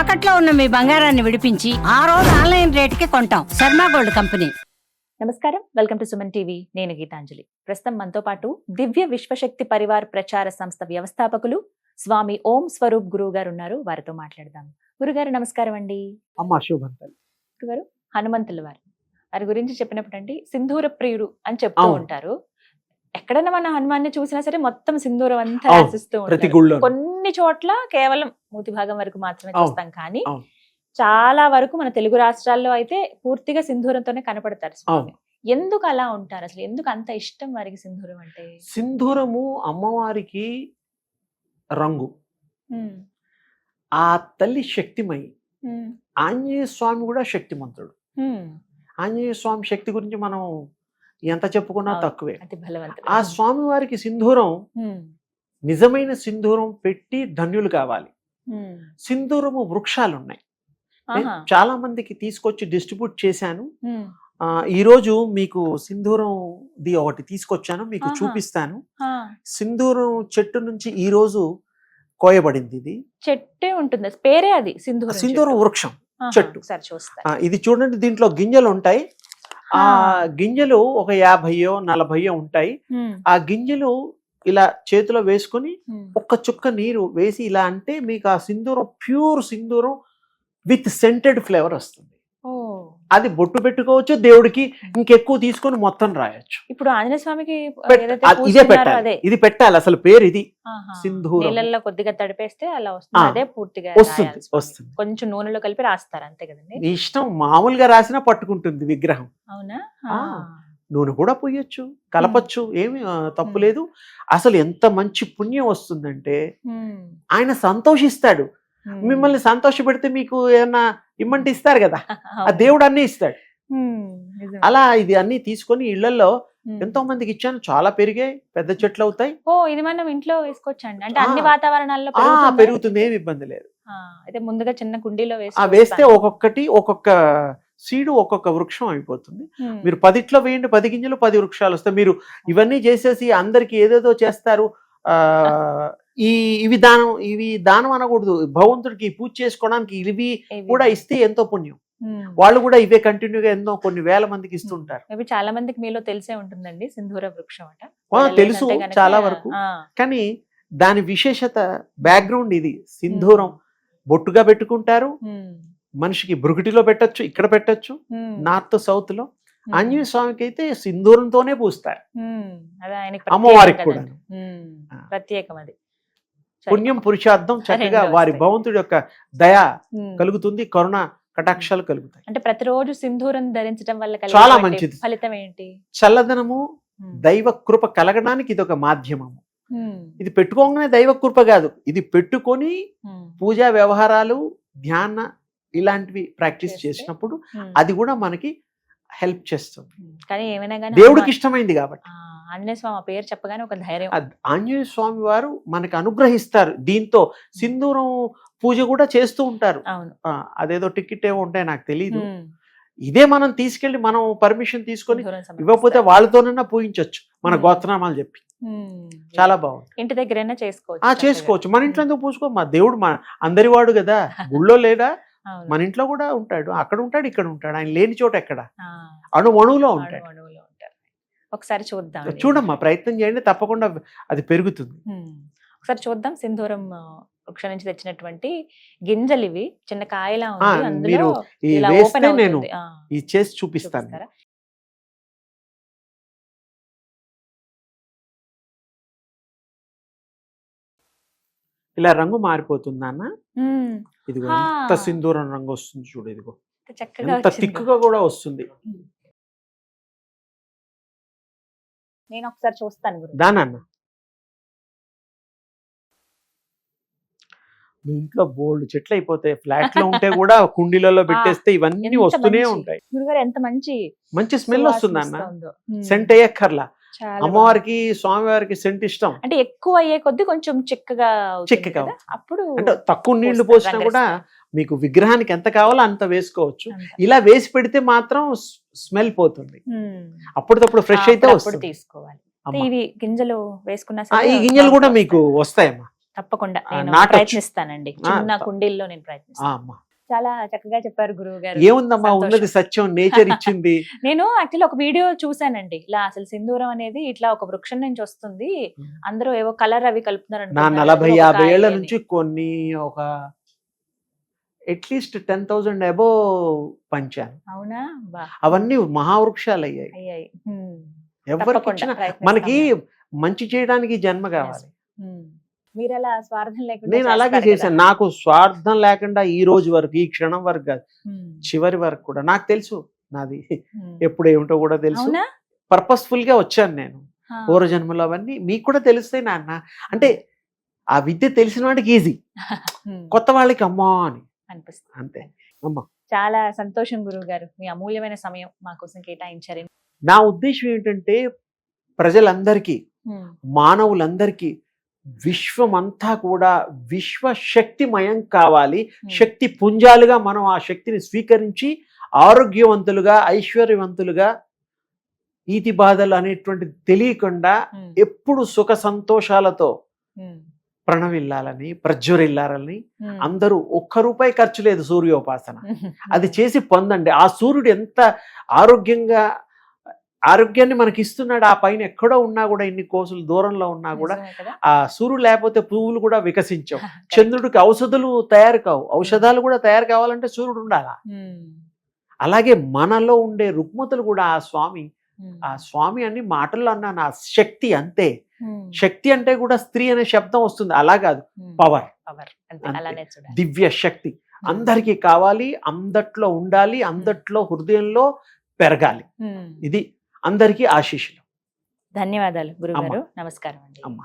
తాకట్లో ఉన్న మీ బంగారాన్ని విడిపించి ఆ రోజు ఆన్లైన్ రేటుకి కొంటాం. Sharma gold company. నమస్కారం. Welcome to Suman TV. నేను గీతాంజలి. ప్రస్తుతం మనతో పాటు దివ్య విశ్వశక్తి పరివార్ ప్రచార సంస్థ వ్యవస్థాపకులు స్వామి ఓం స్వరూప్ గురువు గారు ఉన్నారు. వారితో మాట్లాడదాం. గురుగారు నమస్కారం అండి. అమ్మ శుభంతలు గురుగారు హనుమంతుల వారు. వారి గురించి చెప్పినప్పుడు అండి సింధూర ప్రియుడు అని చెప్తూ అవును. ఉంటారు. ఎక్కడన్నా మన హనుమాన్ని చూసినా సరే మొత్తం సింధూరం అంతా అవును. రాసిస్తూ ప్రతి ఉంటారు. కొన్ని చోట్ల కేవలం మూతి భాగం వరకు మాత్రమే. చూస్తాం కానీ. చాలా వరకు మన తెలుగు రాష్ట్రాల్లో అయితే పూర్తిగా సింధూరంతోనే కనపడతారు స్వామి. ఎందుకు అలా ఉంటారు? అసలు ఎందుకు అంత ఇష్టం వారికి సింధూరం అంటే? సింధూరము అమ్మవారికి రంగు. ఆ తల్లి శక్తిమయి. ఉమ్, ఆంజనేయ స్వామి కూడా శక్తిమంతుడు. ఆంజనేయ స్వామి శక్తి గురించి మనం ఎంత చెప్పుకున్నా. తక్కువే. ఆ స్వామి వారికి సింధూరం నిజమైన సింధూరం పెట్టి ధన్యులు కావాలి. సింధూరము వృక్షాలు ఉన్నాయి చాలా మందికి తీసుకొచ్చి డిస్ట్రిబ్యూట్ చేశాను. ఈ రోజు మీకు సింధూరం ది ఒకటి తీసుకొచ్చాను మీకు. చూపిస్తాను. సింధూరం చెట్టు నుంచి ఈ రోజు కోయబడింది ఇది. చెట్టే ఉంటుంది. పేరే అది సింధూరం సింధూరం. వృక్షం చెట్టు. ఇది చూడండి దీంట్లో గింజలు ఉంటాయి ఆ. గింజలు ఒక యాభైయో నలభైయో ఉంటాయి. ఆ గింజలు ఇలా చేతిలో వేసుకొని ఉమ్. ఒక్క చుక్క నీరు వేసి ఇలా అంటే మీకు ఆ సింధూరం pure Sindhooram with scented flavour వస్తుంది. అది బొట్టు పెట్టుకోవచ్చు దేవుడికి ఇంకెక్కువ తీసుకొని మొత్తం రాయొచ్చు. ఇప్పుడు ఆంజనేయ స్వామికి ఇదే పెట్టాలి. ఇది పెట్టాలి అసలు పేరు ఇది. ఆహా. సింధూరం. నీళ్ళల్లో కొద్దిగా తడిపేస్తే అలా వస్తుంది. అదే పూర్తిగా వస్తుంది. వస్తుంది. కొంచెం నూనెలో కలిపి రాస్తారు అంతే కదండి? ఇష్టం మామూలుగా రాసినా పట్టుకుంటుంది విగ్రహం. అవునా. నూనె కూడా పోయొచ్చు కలపచ్చు ఏమి తప్పు. లేదు. అసలు ఎంత మంచి పుణ్యం వస్తుందంటే ఆయన సంతోషిస్తాడు. మిమ్మల్ని సంతోష పెడితే మీకు ఏమన్నా ఇమ్మంటే ఇస్తారు కదా. ఆ. దేవుడు అన్నీ ఇస్తాడు. అలా ఇది అన్ని తీసుకొని ఇళ్ళలో. ఎంతో మందికి ఇచ్చాను. చాలా పెరిగాయి. పెద్ద చెట్లు అవుతాయి ఓ ఇది మనం ఇంట్లో వేసుకోవచ్చండి. అంటే. అన్ని వాతావరణాల్లో పెరుగుతుందా? ఏమి ఇబ్బంది లేదు. అయితే ముందుగా చిన్న కుండీలో వేస్తే ఒక్కొక్కటి ఒక్కొక్క సీడు ఒక్కొక్క వృక్షం అయిపోతుంది. మీరు పదిట్లో వేయండి పది గింజలు పది వృక్షాలు వస్తాయి. మీరు ఇవన్నీ చేసేసి అందరికి ఏదేదో చేస్తారు. ఆ ఈ ఇవి దానం ఇవి దానం అనకూడదు. భగవంతుడికి పూజ చేసుకోవడానికి ఇవి కూడా ఇస్తే ఎంతో పుణ్యం. వాళ్ళు కూడా ఇవే కంటిన్యూగా ఎన్నో కొన్ని వేల మందికి ఇస్తుంటారు. చాలా మందికి మీలో తెలిసే ఉంటుందండి సింధూర వృక్షం అట. తెలుసు చాలా వరకు. కానీ దాని విశేషత బ్యాక్గ్రౌండ్ ఇది. సింధూరం బొట్టుగా పెట్టుకుంటారు. మనిషికి బ్రుగిటిలో పెట్టొచ్చు ఇక్కడ పెట్టొచ్చు నార్త్ సౌత్లో ఆంజనేయ స్వామికి అయితే సింధూరంతోనే పూస్తారు అమ్మవారికి కూడా. కదండి. ఉమ్, ఆ. ప్రత్యేకం అది సరే. పుణ్యం పురుషార్థం చక్కగా వారి. భగవంతుడి యొక్క దయ. కలుగుతుంది కరుణ కటాక్షాలు కలుగుతాయి అంటే ప్రతిరోజు సింధూరం ధరించడం వల్ల చాలా మంచిది. ఫలితం ఏంటి చల్లదనము దైవ కృప కలగడానికి ఇది ఒక మాధ్యమము ఇది పెట్టుకోగానే దైవ కృప కాదు ఇది పెట్టుకొని పూజా వ్యవహారాలు ధ్యాన ఇలాంటివి ప్రాక్టీస్? చేసినప్పుడు అది కూడా మనకి హెల్ప్ చేస్తుంది. కానీ ఏమైనా కానీ దేవుడికి ఇష్టమైంది కాబట్టి. ఆంజనేయ స్వామి పేరు చెప్పగానే ఒక ధైర్యం. ఆంజనేయ స్వామి వారు మనకి అనుగ్రహిస్తారు. దీంతో సింధూరం పూజ కూడా చేస్తూ ఉంటారు. అదేదో టికెట్ ఏమో ఉంటాయి నాకు తెలియదు ఇదే మనం తీసుకెళ్ళి మనం పర్మిషన్ తీసుకొని. ఇవ్వకపోతే వాళ్ళతోనైనా పూయించవచ్చు మన. గోత్రనామాలు చెప్పి. చాలా బాగుంది. ఇంటి దగ్గరైనా చేసుకోవచ్చు. చేసుకోవచ్చు. మన ఇంట్లో ఎందుకు పూసుకో? మా దేవుడు మా అందరి వాడు కదా. గుళ్ళో అవును. మన ఇంట్లో కూడా ఉంటాడు. అక్కడ ఉంటాడు ఇక్కడ ఉంటాడు. ఆయన లేని చోట ఎక్కడ? అణు అణువులో అణు ఉంటాడు. ఒకసారి చూద్దాం చూడమ్మా ప్రయత్నం చేయండి. తప్పకుండా అది పెరుగుతుంది. ఒకసారి చూద్దాం. సింధూరం వృక్షం నుంచి తెచ్చినటువంటి గింజలు ఇవి చిన్న కాయలా ఉంది. అందులో నేను ఇది చేసి చూపిస్తాను? ఇలా రంగు మారిపోతుంది ఇదిగో. ఎంత సింధూరం రంగు వస్తుంది చూడు ఇదిగో. ఎంత. తిక్కుగా కూడా వస్తుంది. నేను ఒకసారి చూస్తాను దానన్న మీ ఇంట్లో బోల్డ్ చెట్లు అయిపోతాయి. ఫ్లాట్లో ఉంటే కూడా కుండీలలో పెట్టేస్తే ఇవన్నీ వస్తూనే ఉంటాయి. గురుగారు ఎంత మంచి మంచి స్మెల్ వస్తుంది అన్న. సెంట్ అయ్యక్కర్లా. అమ్మవారికి స్వామివారికి సెంట్ ఇష్టం. అంటే ఎక్కువ అయ్యే కొద్ది కొంచెం చిక్కగా చిక్కగా అప్పుడు అంటే తక్కువ నీళ్ళు పోసినా కూడా. మీకు విగ్రహానికి ఎంత కావాలో అంత వేసుకోవచ్చు. ఇలా వేసి పెడితే మాత్రం స్మెల్ పోతుంది ఉమ్. అప్పుడప్పుడు ఫ్రెష్ అయితే వస్తుంది తీసుకోవాలి. ఇవి గింజలు వేసుకున్నా ఆ, సరే ఈ గింజలు కూడా మీకు వస్తాయి. వస్తాయమ్మా తప్పకుండా. ప్రయత్నిస్తానండి చిన్న కుండీల్లో నేను ప్రయత్నిస్తాను అమ్మా చాలా చక్కగా చెప్పారు గురువు గారు ఏముందమ్మా. ఉన్నది సత్యం నేచర్ ఇచ్చింది నేను యాక్చువల్లీ ఒక వీడియో చూసానండి ఇలా అసలు సింధూరం అనేది ఇట్లా ఒక వృక్షం నుంచి వస్తుంది అందరూ ఏవో కలర్ అవి కలుపుతున్నారు నా. నలభై యాభై ఏళ్ళ. నుంచి కొన్ని ఒక అట్లీస్ట్ టెన్ థౌజండ్ అబో పంచాను అవునా అవన్నీ మహావృక్షాలు అయ్యాయి. ఎవరికి ప్రయత్నిస్తాం. మనకి మంచి చేయడానికి జన్మ కావాలి. మీరు అలా స్వార్థం లేకుండా నేను అలాగే. చేశాను. నాకు స్వార్థం లేకుండా ఈ రోజు వరకు ఈ క్షణం వరకు కాదు. చివరి వరకు కూడా. నాకు తెలుసు నాది. ఎప్పుడు ఏమిటో కూడా తెలుసు. పర్పస్ఫుల్గా వచ్చాను నేను. ఆ. పూర్వజన్మలో అవన్నీ మీకు కూడా తెలుస్తాయి నాన్న. అంటే ఆ విద్య తెలిసిన వాడికి ఈజీ. కొత్త వాళ్ళకి అమ్మా అని. అనిపిస్తుంది. అంతే. చాలా సంతోషం గురువు గారు మీ అమూల్యమైన సమయం మా కోసం కేటాయించారు. నా ఉద్దేశం ఏంటంటే ప్రజలందరికీ. మానవులందరికీ విశ్వమంతా కూడా విశ్వ శక్తిమయం కావాలి హ్మ్. శక్తి పుంజాలుగా మనం ఆ శక్తిని స్వీకరించి ఆరోగ్యవంతులుగా ఐశ్వర్యవంతులుగా ఈతి బాధలు అనేటువంటిది తెలియకుండా హ్మ్. ఎప్పుడు సుఖ సంతోషాలతో హ్మ్. ప్రణవిల్లాలని ప్రజ్వరిల్లాలని. అందరూ ఒక్క రూపాయి ఖర్చు లేదు సూర్యోపాసన. అది చేసి పొందండి ఆ సూర్యుడు ఎంత ఆరోగ్యంగా ఆరోగ్యాన్ని మనకి ఇస్తున్నాడు ఆ పైన ఎక్కడో ఉన్నా కూడా ఇన్ని కోసులు దూరంలో ఉన్నా కూడా? ఆ సూర్యుడు లేకపోతే పువ్వులు కూడా వికసించవు. చంద్రుడికి ఔషధులు తయారు కావు. ఔషధాలు కూడా తయారు కావాలంటే సూర్యుడు ఉండాలా. అలాగే మనలో ఉండే రుగ్మతలు కూడా ఆ స్వామి. ఆ స్వామి అని మాటల్లో అన్నాను. ఆ శక్తి అంతే. శక్తి అంటే కూడా స్త్రీ అనే శబ్దం వస్తుంది. అలా కాదు. పవర్. దివ్య శక్తి. అందరికీ కావాలి అందట్లో ఉండాలి అందట్లో హృదయంలో పెరగాలి. ఇది అందరికీ ఆశీస్సులు. ధన్యవాదాలు గురువు అమ్మ. గారు నమస్కారం అండి. అమ్మా.